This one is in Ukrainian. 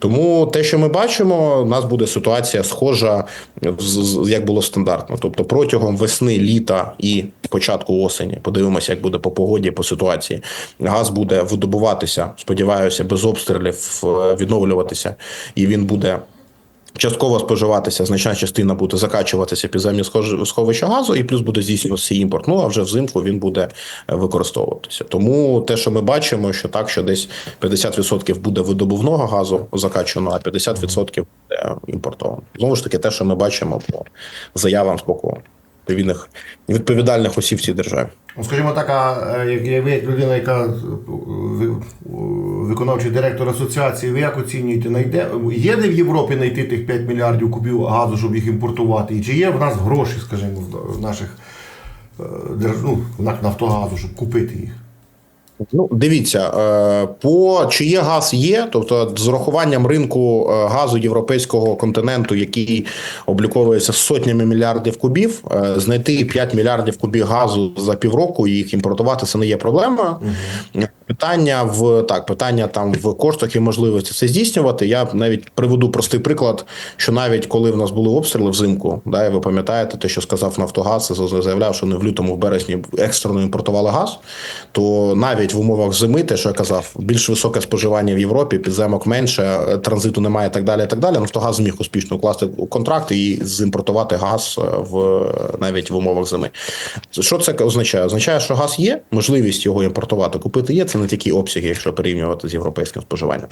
Тому те, що ми бачимо, у нас буде ситуація схожа як було стандартно. Тобто протягом весни, літа і початку осені подивимося, як буде по погоді, по ситуації. Газ буде видобуватися, сподіваюся, без обстрілів е, відновлюватися, і він буде. Частково споживатися, значна частина буде закачуватися під схож- сховища газу, і плюс буде здійснюватися імпорт. Ну а вже взимку він буде е, використовуватися. Тому те, що ми бачимо, що так, що десь 50% буде видобувного газу закачано, а 50% буде імпортовано. Знову ж таки, те, що ми бачимо по заявам з боку відповідних відповідальних осіб цій державі. Ну, Скажімо так, а е, як ви як людина, яка е, виконавчий директор асоціації, ви як оцінюєте, найде, є де в Європі знайти тих 5 мільярдів кубів газу, щоб їх імпортувати? І чи є в нас гроші, скажімо, в- наших е, ну, Нафтогазу, щоб купити їх? Ну, дивіться, е, по чи є газ є, тобто з урахуванням ринку е, газу європейського континенту, який обліковується сотнями мільярдів кубів, е, знайти 5 мільярдів кубів газу за півроку і їх імпортувати це не є проблемою. Питання в так, питання там в коштах і можливості це здійснювати. Я навіть приведу простий приклад, що навіть коли в нас були обстріли взимку, да, і ви пам'ятаєте те, що сказав Нафтогаз, заявляв, що вони в лютому, в березні екстрено імпортували газ, то навіть в умовах зими, те, що я казав, більш високе споживання в Європі, підземок менше, е, транзиту немає, так далі. і Так далі. Нафтогаз зміг успішно укласти контракт і зімпортувати газ е, в навіть в умовах зими. Що це означає? Означає, що газ є, можливість його імпортувати, купити є. Це не такі обсяги, якщо порівнювати з європейським споживанням.